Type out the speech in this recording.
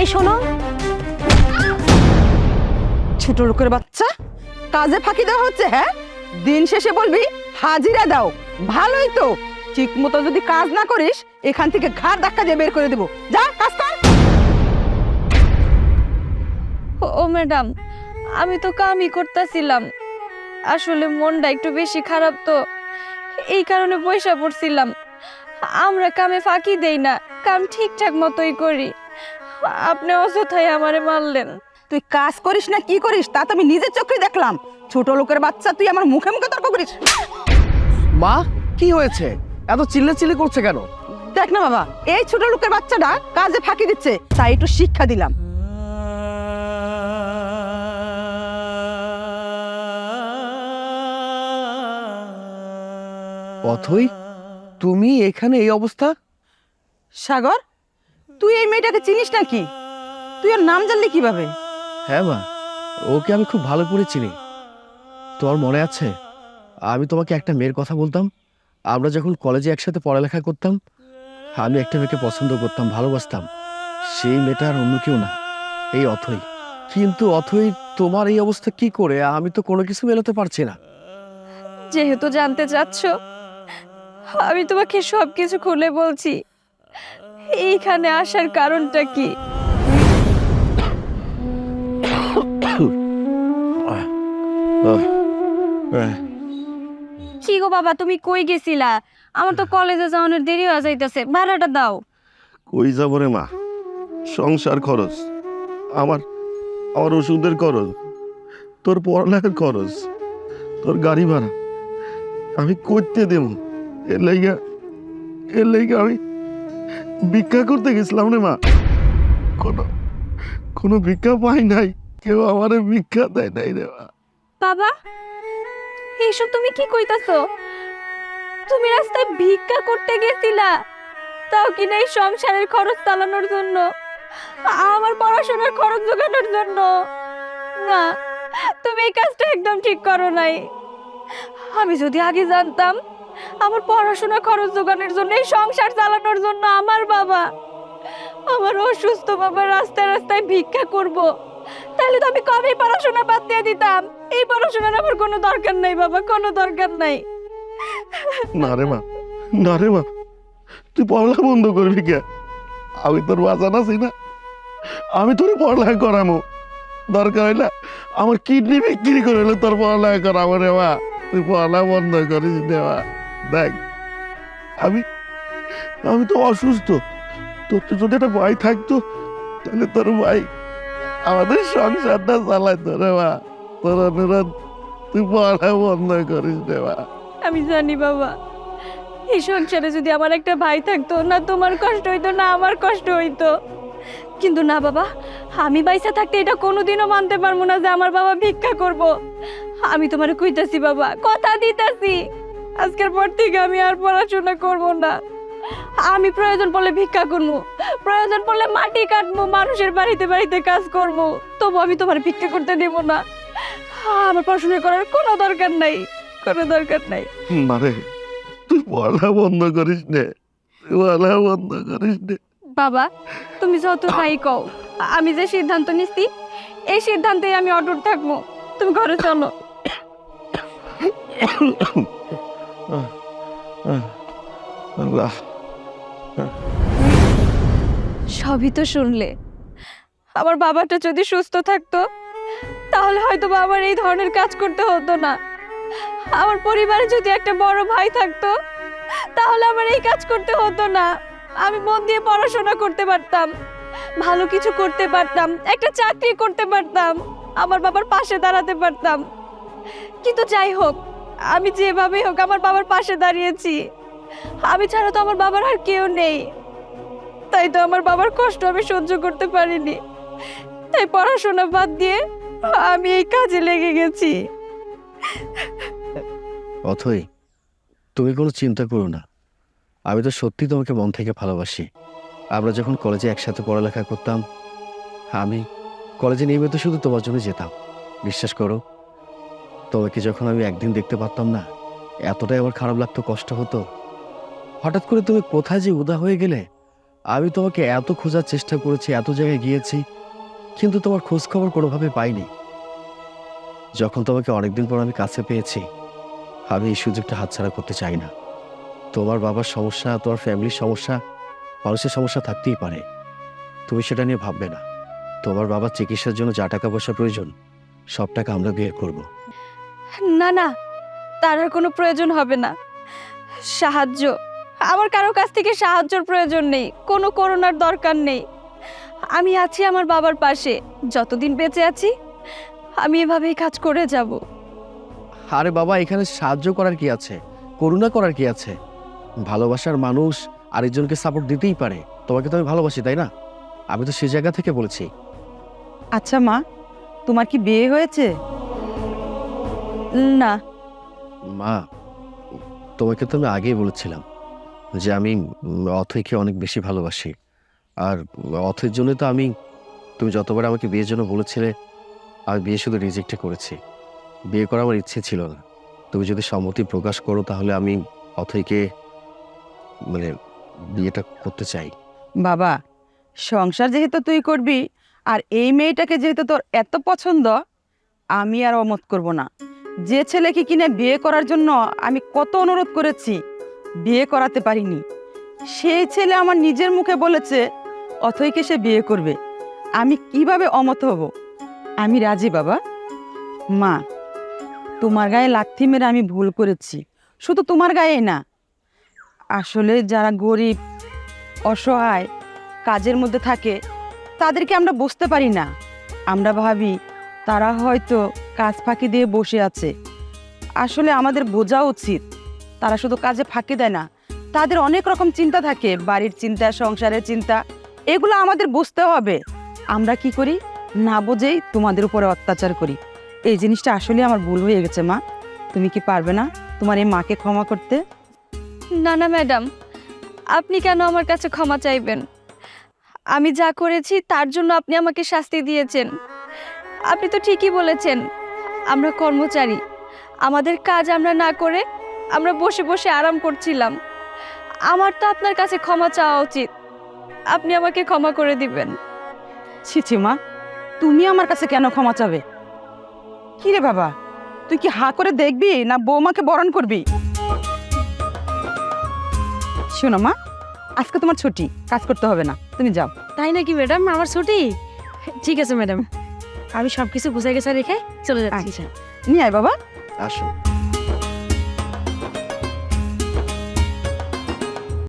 এই শোনো। ছোট লোকের বাচ্চা কাজে ফাঁকি দেওয়া হচ্ছে হ্যাঁ? দিন শেষে বলবি হাজিরা দাও। ভালোই তো। ঠিক মতো যদি কাজ না করিস এখান থেকে ঘাড় ধাক্কা দিয়ে বের করে দেবো। যা কাজ কর। ও ম্যাডাম আমি তো কামই করতেছিলাম। আসলে মনটা একটু বেশি খারাপ তো। এই কারণে পয়সা পড়ছিলাম। আমরা কামে ফাঁকি দেই না কাম ঠিকঠাক মতোই করি। আপনি অযথাই আমারে মারলেন। তুই কাজ করিস না কি করিস? তা তো আমি নিজের চোখে দেখলাম। ছোট লোকের বাচ্চা তুই আমার মুখে মুখে তর্ক করিস। মা কি হয়েছে? এত চিল্লে চিল্লি করছে কেন? দেখ না বাবা এই ছোট লোকের বাচ্চাটা কাজে ফাঁকি দিচ্ছে তাই একটু শিক্ষা দিলাম। অথই তুমি এখানে এই অবস্থা? সাগর? তুই এই মেয়েটাকে চিনিস নাকি? তুই ওর নাম জানলি কীভাবে? হ্যাঁ মা ওকে আমি খুব ভালো করে চিনি। তোমার মনে আছে? আমি তোমাকে একটা মেয়ের কথা বলতাম। আমরা যখন কলেজে একসাথে পড়ালেখা করতাম আমি একটা মেয়েকে পছন্দ করতাম ভালোবাসতাম। সেই মেয়েটা আর অন্য কেউ না এই অথই। কিন্তু অথই তোমার এই অবস্থা কি করে? আমি তো কোনো কিছু মেলাতে পারছি না। যেহেতু জানতে চাচ্ছ আমি তোমাকে সব কিছু খুলে বলছি। এইখানে আসার কারণটা কি? কি গো বাবা তুমি কই গেছিলা? আমার তো কলেজে যাওয়ানোর দেরি হয়ে যাইতেছে। ভাড়াটা দাও। কই যাব রে মা? সংসার খরচ আমার আমার ওষুধের খরচ তোর পড়ালেখার খরচ তোর গাড়ি ভাড়া আমি করতে দেব। এর লাইগা এর লাইগা আমি ভিক্ষা করতে গেছিলাম রে মা। কোনো কোনো ভিক্ষা পাই নাই। কেউ আমার ভিক্ষা দেয় নাই রে মা। বাবা, এইসব তুমি কি কইতাছো? তুমি রাস্তায় ভিক্ষা করতে গেছিলা, তাও কি না এই সংসারের খরচ চালানোর জন্য? আমার পড়াশোনার খরচ জোগানোর জন্য? না, তুমি এই কাজটা একদম ঠিক করো নাই। আমি যদি আগে জানতাম আমার পড়াশোনা, খরচ জোগানোর জন্য, এই সংসার চালানোর জন্য আমার বাবা। আমার অসুস্থ বাবা রাস্তায় রাস্তায় ভিক্ষা করব। তাহলে তো আমি কবেই পড়াশোনা বাদ দিয়ে দিতাম? এই পড়াশোনার আমার কোনো দরকার নাই বাবা, কোনো দরকার নাই। না রে মা, না রে মা, তুই পড়ালেখা বন্ধ করবি কে? আমি তোর বাঁচান আছি না। আমি তোর পড়ালেখা করামো। দরকার হইলে আমার কিডনি বিক্রি করে হলে তোর পড়ালেখা করাবো রে মা। তুই পড়ালেখা বন্ধ করিস মা। দেখ, আমি আমি তো অসুস্থ। তোর তো যদি একটা ভাই থাকতো, তাহলে তোর ভাই আমাদের সংসারটা চালাইতো রে মা। তোর অনুরোধ তুই পড়ালেখা বন্ধ করিস রে মা। আমি জানি বাবা, এই সংসারে যদি আমার একটা ভাই থাকতো, না তোমার কষ্ট হইতো, না আমার কষ্ট হইতো। কিন্তু না বাবা, আমি বাইসা থাকতে এটা কোনোদিনও মানতে পারব না যে আমার বাবা ভিক্ষা করব। আমি তোমার কইতাছি বাবা, কথা দিতাছি। আজকের পর থেকে আমি আর পড়াশোনা করব না। আমি প্রয়োজন পড়লে ভিক্ষা করব প্রয়োজন পড়লে মাটি কাটবো মানুষের বাড়িতে বাড়িতে কাজ করব। তবু আমি তোমার ভিক্ষা করতে দেব না। আমার পড়াশোনা করার কোনো দরকার নাই কোনো দরকার নাই। মারে তুই পড়া বন্ধ করিস নে তুই পড়া বন্ধ করিস নে। বাবা তুমি যত ভাই কও আমি যে সিদ্ধান্ত নিছি এই সিদ্ধান্তেই আমি অটুট থাকব। তুমি ঘরে চলো। সবই তো শুনলে। আমার বাবাটা যদি সুস্থ থাকতো, তাহলে হয়তো বা আমার এই ধরনের কাজ করতে হতো না। আমার পরিবারে যদি একটা বড় ভাই থাকতো, তাহলে আমার এই কাজ করতে হতো না। আমি মন দিয়ে পড়াশোনা করতে পারতাম, ভালো কিছু করতে পারতাম, একটা চাকরি করতে পারতাম, আমার বাবার পাশে দাঁড়াতে পারতাম। কিন্তু যাই হোক আমি যেভাবেই হোক আমার বাবার পাশে দাঁড়িয়েছি। আমি ছাড়া তো আমার বাবার আর কেউ নেই। তাই তো আমার বাবার কষ্ট আমি সহ্য করতে পারিনি। তাই পড়াশোনা বাদ দিয়ে আমি এই কাজে লেগে গেছি। অথই, তুমি কোনো চিন্তা করো না। আমি তো সত্যি তোমাকে মন থেকে ভালোবাসি। আমরা যখন কলেজে একসাথে পড়ালেখা করতাম, আমি কলেজে নিয়মিত শুধু তোমার জন্য যেতাম। বিশ্বাস করো তোমাকে যখন আমি একদিন দেখতে পারতাম না, এতটাই আমার খারাপ লাগতো, কষ্ট হতো? হঠাৎ করে তুমি কোথায় যে উদা হয়ে গেলে, আমি তোমাকে এত খোঁজার চেষ্টা করেছি, এত জায়গায় গিয়েছি, কিন্তু তোমার খোঁজ খবর কোনোভাবে পাইনি। যখন তোমাকে অনেকদিন পর আমি কাছে পেয়েছি, আমি এই সুযোগটা হাতছাড়া করতে চাই না। তোমার বাবার সমস্যা, তোমার ফ্যামিলির সমস্যা, মানুষের সমস্যা থাকতেই পারে। তুমি সেটা নিয়ে ভাববে না। তোমার বাবার চিকিৎসার জন্য যা টাকা পয়সা প্রয়োজন, সব টাকা আমরা বের করব। না না তার আর কোনো প্রয়োজন হবে না। সাহায্য আমার কারও কাছ থেকে সাহায্যর প্রয়োজন নেই কোনো করোনার দরকার নেই। আমি আছি আমার বাবার পাশে যতদিন বেঁচে আছি আমি এভাবেই কাজ করে যাব। আরে বাবা এখানে সাহায্য করার কি আছে? করুণা করার কি আছে? ভালোবাসার মানুষ আরেকজনকে সাপোর্ট দিতেই পারে। তোমাকে তো আমি ভালোবাসি তাই না? আমি তো সে জায়গা থেকে বলেছি। আচ্ছা মা তোমার কি বিয়ে হয়েছে? না। মা তোমাকে তো আমি আগেই বলেছিলাম যে আমি অথৈকে অনেক বেশি ভালোবাসি। আর অথৈর জন্য তো আমি তুমি যতবার আমাকে বিয়ের জন্য বলেছিলে আমি বিয়ে শুধু রিজেক্টে করেছি। বিয়ে করা আমার ইচ্ছে ছিল না। তুমি যদি সম্মতি প্রকাশ করো তাহলে আমি অথৈকে মানে বিয়েটা করতে চাই। বাবা সংসার যেহেতু তুই করবি আর এই মেয়েটাকে যেহেতু তোর এত পছন্দ আমি আর অমত করব না। যে ছেলেকে কিনে বিয়ে করার জন্য আমি কত অনুরোধ করেছি, বিয়ে করাতে পারিনি। সেই ছেলে আমার নিজের মুখে বলেছে অথইকে সে বিয়ে করবে? আমি কীভাবে অমত হব? আমি রাজি, বাবা। মা, তোমার গায়ে লাথি মেরে আমি ভুল করেছি। শুধু তোমার গায়ে না, আসলে যারা গরিব, অসহায় কাজের মধ্যে থাকে, তাদেরকে আমরা বুঝতে পারি না। আমরা ভাবি, তারা হয়তো কাজ ফাঁকি দিয়ে বসে আছে। আসলে আমাদের বোঝা উচিত। তারা শুধু কাজে ফাঁকি দেয় না, তাদের অনেক রকম চিন্তা থাকে, বাড়ির চিন্তা, সংসারের চিন্তা, এগুলো আমাদের বুঝতে হবে। আমরা কি করি? না বুঝেই তোমাদের উপরে অত্যাচার করি। এই জিনিসটা আসলে আমার ভুল হয়ে গেছে, মা। তুমি কি পারবে না তোমার এই মাকে ক্ষমা করতে? না না, ম্যাডাম। আপনি কেন আমার কাছে ক্ষমা চাইবেন? আমি যা করেছি তার জন্য আপনি আমাকে শাস্তি দিয়েছেন। আপনি তো ঠিকই বলেছেন। আমরা কর্মচারী। আমাদের কাজ আমরা না করে আমরা বসে বসে আরাম করছিলাম। আমার তো আপনার কাছে ক্ষমা চাওয়া উচিত। আপনি আমাকে ক্ষমা করে দিবেন। ছি ছি মা তুমি আমার কাছে কেন ক্ষমা চাবে? কি রে বাবা তুই কি হা করে দেখবি না বৌমাকে বরণ করবি? শোনো মা আজকে তোমার ছুটি কাজ করতে হবে না তুমি যাও। তাই নাকি ম্যাডাম আমার ছুটি? ঠিক আছে ম্যাডাম। আমি সবকিছু গুছাই গেছে রেখে চলে যাচ্ছি। আচ্ছা। নিয়ে আয় বাবা। আসো।